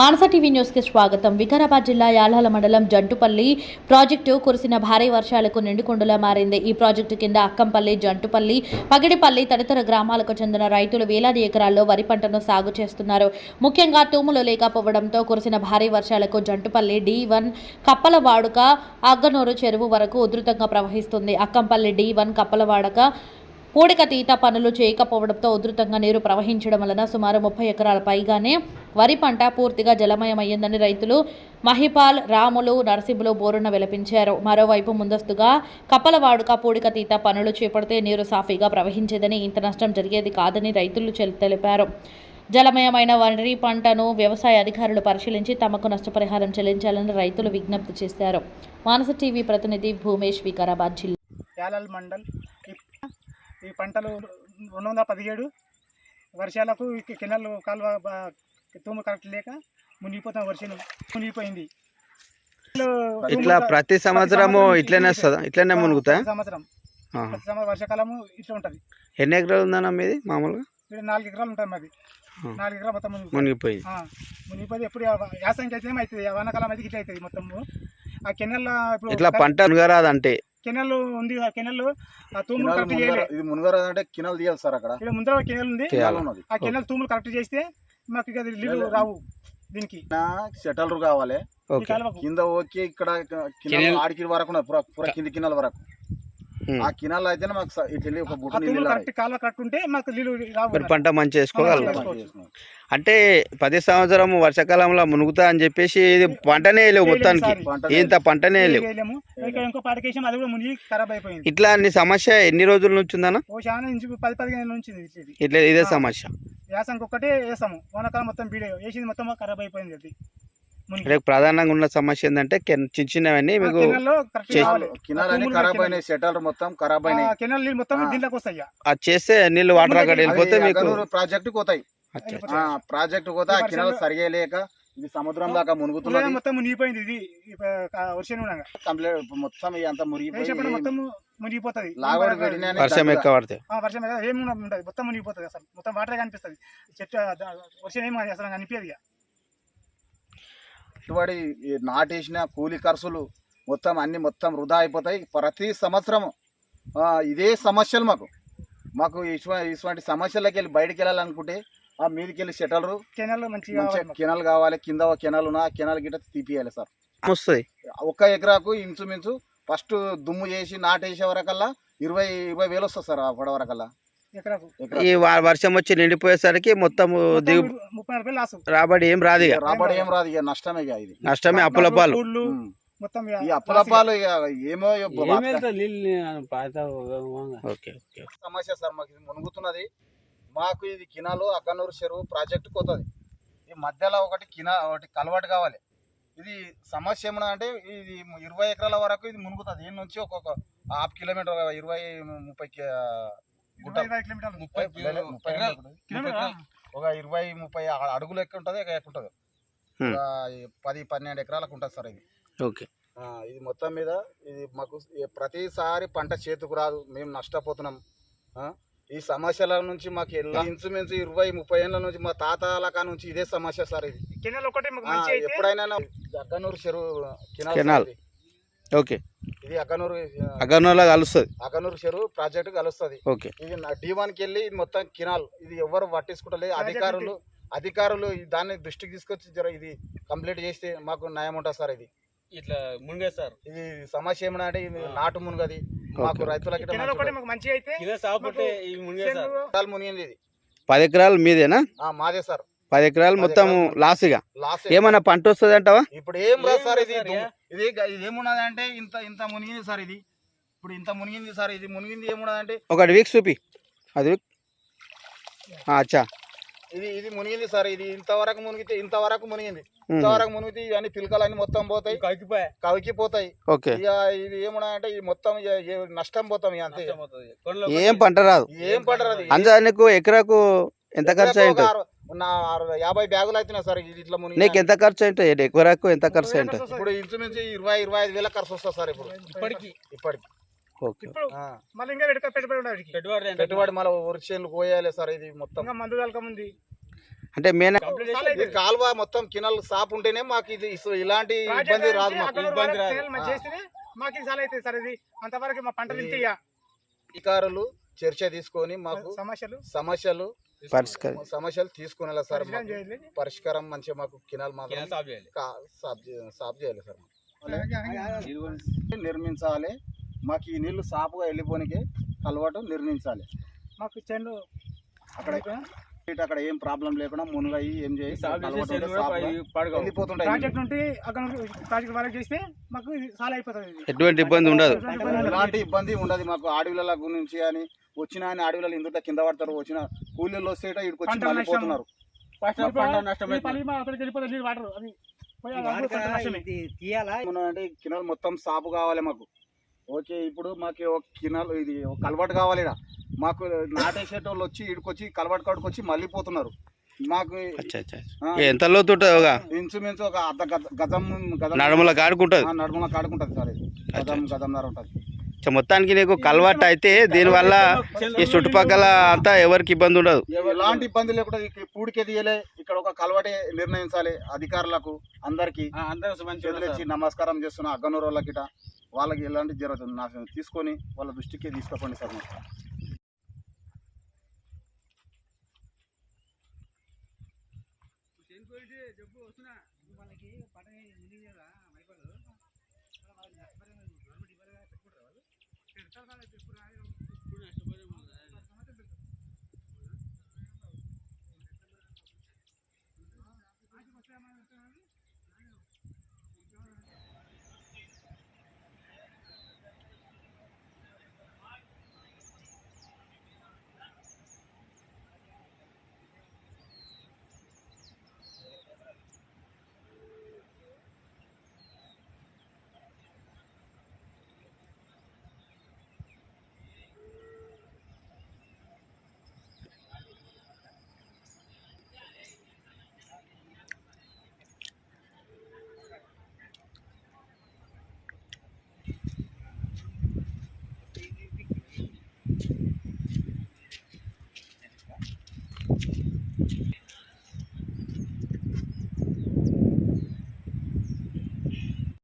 మానస TV న్యూస్కి స్వాగతం. వికారాబాద్ జిల్లా యాలాల మండలం జంటుపల్లి ప్రాజెక్టు కురిసిన భారీ వర్షాలకు నిండుకొండలా మారింది. ఈ ప్రాజెక్టు కింద అక్కంపల్లి జంటుపల్లి పగిడిపల్లి తదితర గ్రామాలకు చెందిన రైతులు వేలాది ఎకరాల్లో వరి పంటను సాగు చేస్తున్నారు. ముఖ్యంగా తూములు లేకపోవడంతో కురిసిన భారీ వర్షాలకు జంటుపల్లి డి వన్ కప్పల వాడుక అగ్గనూరు చెరువు వరకు ఉధృతంగా ప్రవహిస్తుంది. అక్కంపల్లి డి వన్ కప్పల వాడక పూడికతీత పనులు చేయకపోవడంతో ఉధృతంగా నీరు ప్రవహించడం వలన సుమారు ముప్పై ఎకరాల పైగానే వరి పంట పూర్తిగా జలమయమయ్యిందని రైతులు మహిపాల్ రాములు నరసింహులు బోరున విలపించారు. మరోవైపు ముందస్తుగా కప్పల వాడుక పూడిక తీత పనులు చేపడితే నీరు సాఫీగా ప్రవహించేదని ఇంత నష్టం జరిగేది కాదని రైతులు తెలిపారు. జలమయమైన వరి పంటను వ్యవసాయ అధికారులు పరిశీలించి తమకు నష్టపరిహారం చెల్లించాలని రైతులు విజ్ఞప్తి చేశారు. మానస టీవీ ప్రతినిధి భూమేష్ వికారాబాద్ జిల్లా మండల్ పంటలు రెండు వందల పదిహేడు వర్షాలకు కెనాల్ కాలువ తూము కరెక్ట్ లేక మునిగిపోతాం వర్షం మునిగిపోయింది. ఇట్లా ప్రతి సంవత్సరము ఇట్లనే వస్తుందా? ఇట్లనే మునుగుతా? సంవత్సరం. ప్రతి సంవత్సరం వర్షాకాలము ఇట్లా ఉంటది. ఎన్ని ఎకరాలు ఉందన్న మీది మామూలుగా? ఇక్కడ నాలుగు ఎకరాలు ఉంటాయి మాది. నాలుగు ఎకరాలు మొత్తం మునిగిపోయి మునిగిపోయి ఎప్పుడు యాసంకి అయితే అవుతుంది వానాకాలం అయితే ఇట్లా అవుతుంది మొత్తము. ఆ కెనాల్ ఇట్లా పంట మునగరాదు అంటే కెనాల్ ఉంది ఆ కెనాల్ ఆ తూములు కరెక్ట్ చేయలే. ఇది మునగర అంటే కినాల్ తీయాలి సార్ అక్కడ. ఇక్కడ ముందర కెనాల్ ఉంది. ఆ కెనాల్ తూములు కరెక్ట్ చేస్తే మాకు ఇక నీళ్ళు రావు దీనికి. షటల్ కావాలి. కింద ఓకే ఇక్కడ కినాల్ ఆడికి వరకు పుర కింది కినాల వరకు. ఆ కినాల్ అయితేనే మాకు ఇట్లా ఒక బుట్ట కరెక్ట్ కాలువ కరెక్ట్ ఉంటే మాకు నీళ్ళు పంట మంచి చేసుకోవచ్చు. అంటే పది సంవత్సరం వర్షాకాలంలో మునుగుతా అని చెప్పేసి ఇది పంటనే లేవు మొత్తానికి. ఇంత పంటనే లేవు వేయలేము. ఇక్కడ ఇంకో పాటకేసాం అది కూడా మునిగి ఖరాబ్ అయిపోయింది. ఇట్లా నీ సమస్య ఎన్ని రోజుల నుంచి ఉందన్న? పది పదిహేను నుంచి ఇట్లా ఇదే సమస్య. వ్యాసానికి ఒక్కటే వేసాము వానాకాలం మొత్తం బీడే వేసింది మొత్తం ఖరాబ్ అయిపోయింది అది. రేపు ప్రధానంగా ఉన్న సమస్య ఏంటంటే కెన్- చిన్న చిన్నవన్నీ మీకు మొత్తం ఖరాబ్ అయినాయి. అది చేస్తే నీళ్ళు వాటర్ అక్కడ వెళ్ళిపోతే మీకు ప్రాజెక్ట్ పోతాయి. ప్రాజెక్ట్ పోతే ఆ కినాల్ వర్షంలో- సరిగా లేక ఇది సముద్రం దాకా ఉదయం మునుగుతున్నది. మొత్తం మునిగిపోయింది ఇది. వర్షం కంప్లీట్ మొత్తం అంతా మురిగిపోయి వేసేప్పుడు మొత్తం మునిగిపోతుంది. లాగోడు పెట్టినా వర్షం ఎక్కువ పడితే. వర్షం ఏమి ఉంటుంది మొత్తం మునిగిపోతుంది అసలు. మొత్తం వాటర్ కనిపిస్తుంది. చెట్టు వర్షం ఏమి అసలు కనిపించదు ఇక. పెట్టుబడి నాటేసిన కూలి ఖర్చులు మొత్తం అన్ని మొత్తం వృధా అయిపోతాయి. ప్రతి సంవత్సరం ఆ, ఇదే సమస్యలు మాకు. మాకు ఇటువంటి ఇటువంటి సమస్యలకి వెళ్ళి బయటికి వెళ్ళాలనుకుంటే ఆ మీదకి వెళ్ళి షటలరు కెనాల్ మంచిగా. కెనాల్ కావాలి కింద ఒక కెనాల్ ఉన్నా ఆ కెనాల్ గిట్ట తీపియాలి సార్. వస్తుంది. ఒక్క ఎకరాకు ఇంచుమించు ఫస్ట్ దుమ్ము చేసి నాటేసే వరకల్లా ఇరవై ఇరవై వేలు వస్తుంది సార్ అప్పటి వరకల్లా ఈ వర్షం వచ్చి నిండిపోయేసరికి మొత్తం దిగు రాబడి ఏం రాదు ఇక. రాబడి ఏం రాదు ఇక నష్టమే ఇక ఇది. నష్టమే అప్పుల పాలు. మొత్తం అప్పుల ఏమో ఇక ఓకే ఓకే. సమస్య సార్ మాకు ఇది మునుగుతున్నది. మాకు ఇది కినాలు అక్కనూరు చెరువు ప్రాజెక్టు పోతుంది ఈ మధ్యలో ఒకటి కినా ఒకటి కలవాటు కావాలి. ఇది సమస్య ఏమన్నా అంటే ఇది ఇరవై ఎకరాల వరకు ఇది మునుగుతుంది. దీని నుంచి ఒక్కొక్క హాఫ్ కిలోమీటర్ ఇరవై ముప్పై ముప్పై ముప్పై? ఒక ఇరవై ముప్పై అడుగులు ఎక్కువ ఉంటుంది ఇక ఎక్కువ ఉంటుంది. ఒక పది పన్నెండు ఎకరాలకు ఉంటుంది సార్ ఇది. ఓకే. ఆ, ఇది మొత్తం మీద ఇది మాకు ప్రతిసారి పంట చేతికి రాదు మేము నష్టపోతున్నాం. ఆ, ఈ సమస్యల నుంచి మాకు ఎలా ఇంచుమించు ఇరవై ముప్పై ఏళ్ళ నుంచి మా తాతల కా నుంచి ఇదే సమస్య సార్ ఇది. కెనాల్ ఒకటి మాకు ఆ, మంచి అయితే? ఎప్పుడైనా అక్కనూరు చెరువు కెనాల్. ఓకే. ఇది అక్కనూరు ఆ, అగర్నోలా కలుస్తుంది. అక్కనూరు చెరువు ప్రాజెక్టు కలుస్తుంది. ఓకే. ఇది డి కి వెళ్ళి ఇది మొత్తం కినాల్. ఇది ఎవరు పట్టించుకుంటలేదు అధికారులు అధికారులు దాన్ని దృష్టికి తీసుకొచ్చి జర ఇది కంప్లీట్ చేస్తే మాకు న్యాయం ఉంటుంది సార్ ఇది. ఇట్లా మునిగే సార్. ఇది సమస్య ఏమన్నా అంటే ఇది నాటు మునుగది. మాకు. రైతులకి మునిగింది ఇది. పది ఎకరాలు మీదేనా? ఆ, మాదే సార్. పది ఎకరాలు మొత్తం. లాస్ ఇక లాస్ ఏమన్నా పంట వస్తుంది అంటావా? ఇప్పుడు ఏం రా ఏం సార్ ఇది ఇది గ- ఇది ఏమున్నది అంటే ఇంత ఇంత మునిగింది సార్ ఇది. ఇప్పుడు ఇంత మునిగింది సార్ ఇది మునిగింది ఏమున్నది అంటే ఒకటి వీక్ చూపి. అది అచ్చా. ఇది ఇది మునిగింది సార్ ఇది ఇంతవరకు మునిగితే ఇంతవరకు మునిగింది. ఇంతవరకు మునిగితే ఇవన్నీ పిలకలన్నీ మొత్తం పోతాయి. కవికిపోయా కవికి పోతాయి ఓకే. ఇక ఇది ఏమున్నది అంటే ఇది మొత్తం నష్టం పోతాం ఇక అంతే. ఏం పంట రాదు. ఏం పడరు అంజా నీకు ఎకరాకు ఎంత ఖర్చు అయి ఉంటుంది నా అరవై- యాభై బ్యాగులు అవుతున్నాయి సార్ ఇది ఇట్లా మునిగి. నీకు ఎంత ఖర్చు అయి ఉంటుంది ఎకరాకు ఎంత ఖర్చు అయి ఉంటుంది ఇప్పుడు ఇంచుమించు ఇరవై ఇరవై ఐదు వేల ఖర్చు వస్తుంది సార్ ఇప్పుడు. ఇప్పటికి. ఇప్పటికి. ఓకే. ఇప్పుడు ఆ. మళ్ళీ ఇంకా పెట్టుకో పెట్టుబడి మళ్ళీ వరిచేనులు కోయాలి సార్ ఇది మొత్తం. ఇంకా మందు కలక ఉంది అంటే మెయిన్ కంప్లీట్ చాలా ఈ కాలువ మొత్తం కినల్ సాప్ ఉంటేనే మాకు ఇది ఇలాంటి ఇబ్బంది రాదు మాకు. ఇబ్బంది రాదు. మాకు చాలా అవుతుంది సార్ ఇది. అంతవరకు మా పంటలు అధికారులు చర్చ తీసుకొని మాకు సమస్యలు? సమస్యలు పరిష్కరి సమస్యలు తీసుకునేలా సార్ పరిష్కారం మంచిగా మాకు కినాల్ మాత్రం సాఫ్ చేయాలి. సార్ నిర్మించాలి. మాకు ఈ నీళ్ళు సాపుగా వెళ్ళిపోనికి అలవాటు నిర్మించాలి. మాకు చెన్ను అక్కడ అక్కడ ఏం ప్రాబ్లం లేకుండా మునుగయి ఏం చేసి. వెళ్ళిపోతుంటాయి ప్రాజెక్ట్ నుండి అక్కడ నుండి ప్రాజెక్ట్ వరకు చేస్తే మాకు చాలా అయిపోతుంది. ఎటువంటి ఇబ్బంది ఉండదు. ఎలాంటి ఇబ్బంది ఉండదు మాకు అడవుల గురించి అని వచ్చిన ఆయన అడవులలో ఇందులో కింద పడతారు వచ్చిన కూలీలు వస్తే ఇక్కడికి వచ్చి నష్టమే. ఏమన్నా అంటే కినాల్ మొత్తం సాపు కావాలి మాకు. ఓకే ఇప్పుడు మాకు ఒక కినాల్ ఇది ఒక కలవాటు కావాలి ఈడ. మాకు నాటేసేటోళ్ళు వచ్చి ఇక్కడికి వచ్చి కలవాటు కాడికి వచ్చి మళ్ళీ పోతున్నారు. మాకు అచ్చా అచ్చా ఆ, ఎంత లోతు ఇంచుమించు ఒక అర్ధ గజ- గజం నడుముల కాడుకుంటుంది. ఆ, నడుముల కాడుకుంటది సార్ గజం గజంన్నర ఉంటుంది. మొత్తానికి నీకు కలవాటు అయితే దీనివల్ల ఈ చుట్టుపక్కల అంతా ఎవరికి ఇబ్బంది ఉండదు. ఎలాంటి ఇబ్బంది లేకుండా పూడికే తీయలే. ఇక్కడ ఒక కలవాటే నిర్ణయించాలి అధికారులకు అందరికి. అందరూ నమస్కారం చేస్తున్న అగ్గనూరు వాళ్ళకిట వాళ్ళకి ఎలాంటి జరుగుతుంది? నాకు తీసుకొని వాళ్ళ దృష్టికి తీసుకోకండి సార్ మాకు. చెప్పు వస్తున్నా.